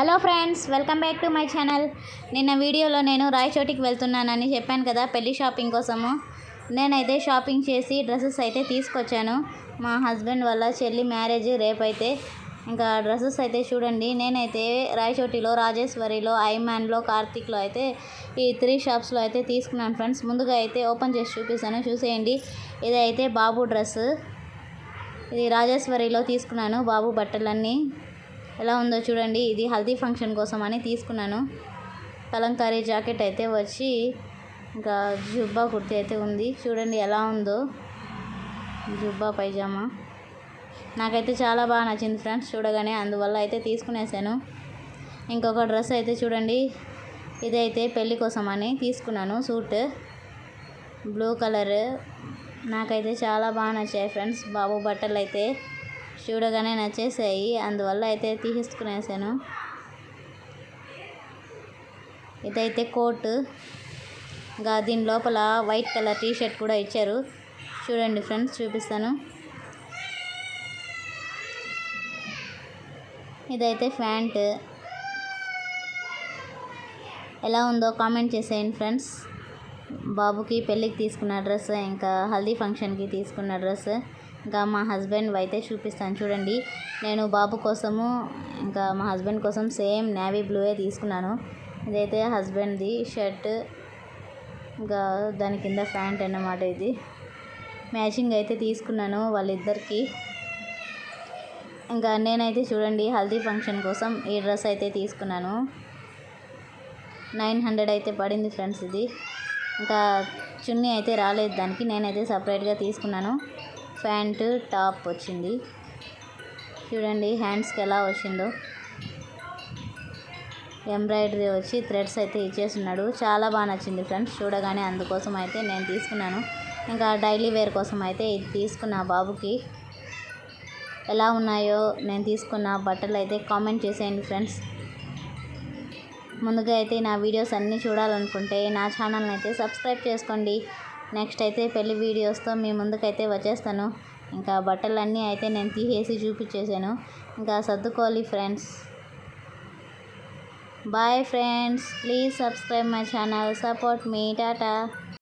Hello friends welcome back to my channel. నిన్న వీడియోలో నేను రాయచోటికి వెళ్తున్నానని చెప్పాను కదా పెళ్ళి షాపింగ్ కోసము. నేనైతే షాపింగ్ చేసి డ్రెస్సెస్ అయితే తీసుకొచ్చాను. మా హస్బెండ్ వాళ్ళ చెల్లి మ్యారేజ్ రేపైతే. ఇంకా డ్రెస్సెస్ అయితే చూడండి నేనైతే రాయచోటిలో రాజేశ్వరిలో ఐమాన్లో కార్తిక్లో అయితే ఈ త్రీ షాప్స్లో అయితే తీసుకున్నాను ఫ్రెండ్స్. ముందుగా అయితే ఓపెన్ చేసి చూపిస్తాను చూసేయండి. ఇదైతే బాబు డ్రెస్ ఇది రాజేశ్వరిలో తీసుకున్నాను బాబు బట్టలన్నీ. ఎలా ఉందో చూడండి. ఇది హల్దీ ఫంక్షన్ కోసం అని తీసుకున్నాను. కలంకారీ జాకెట్ అయితే వచ్చి ఇంకా జుబ్బా కుర్తి అయితే ఉంది. చూడండి ఎలా ఉందో. జుబ్బా పైజామా. నాకైతే చాలా బాగా నచ్చింది ఫ్రెండ్స్ చూడగానే. అందువల్ల అయితే తీసుకునేసాను. ఇంకొక డ్రెస్ అయితే చూడండి. ఇదైతే పెళ్ళి కోసం అని తీసుకున్నాను. Suit blue colour. నాకైతే చాలా బాగా నచ్చాయి ఫ్రెండ్స్. బాబు బట్టలు అయితే చూడగానే నచ్చేసాయి. అందువల్ల అయితే తీసుకునేసాను ఇదైతే కోట్. ఇంకా దీని లోపల వైట్ కలర్ టీ షర్ట్ కూడా ఇచ్చారు. చూడండి ఫ్రెండ్స్ చూపిస్తాను. ఇదైతే ప్యాంట్. ఎలా ఉందో కామెంట్ చేసేయండి ఫ్రెండ్స్. బాబుకి పెళ్ళికి తీసుకున్న డ్రెస్ ఇంకా హల్దీ ఫంక్షన్కి తీసుకున్న డ్రెస్. ఇంకా మా హస్బెండ్ అయితే చూపిస్తాను. చూడండి నేను బాబు కోసము ఇంకా మా హస్బెండ్ కోసం సేమ్ నేవీ బ్లూయే తీసుకున్నాను. ఇదైతే హస్బెండ్ది షర్ట్ ఇంకా దాని కింద ప్యాంట్ అన్నమాట ఇది. మ్యాచింగ్ అయితే తీసుకున్నాను వాళ్ళిద్దరికి. ఇంకా నేనైతే చూడండి హల్దీ ఫంక్షన్ కోసం ఈ డ్రెస్ అయితే తీసుకున్నాను. నైన్ హండ్రెడ్ అయితే పడింది ఫ్రెండ్స్ ఇది. ఇంకా చున్నీ అయితే రాలేదు దానికి నేనైతే సపరేట్గా తీసుకున్నాను. ప్యాంటు టాప్ వచ్చింది. చూడండి హ్యాండ్స్కి ఎలా వచ్చిందో. ఎంబ్రాయిడరీ వచ్చి థ్రెడ్స్ అయితే ఇచ్చేస్తున్నాడు చాలా బాగా నచ్చింది ఫ్రెండ్స్. చూడగానే అందుకోసం అయితే నేను తీసుకున్నాను. ఇంకా డైలీ వేర్ కోసం అయితే ఇది తీసుకున్న బాబుకి. ఎలా ఉన్నాయో నేను తీసుకున్న బట్టలు అయితే కామెంట్ చేసేయండి ఫ్రెండ్స్. ముందుగా అయితే నా వీడియోస్ అన్నీ చూడాలనుకుంటే నా ఛానల్ని అయితే సబ్స్క్రైబ్ చేసుకోండి. నెక్స్ట్ అయితే పెళ్ళి వీడియోస్తో మీ ముందుకైతే వచ్చేస్తాను. ఇంకా బట్టలన్నీ అయితే నేను తీసేసి చూపించేసాను ఇంకా సర్దుకోవాలి friends. Bye friends. Please subscribe my channel. Support me. Tata.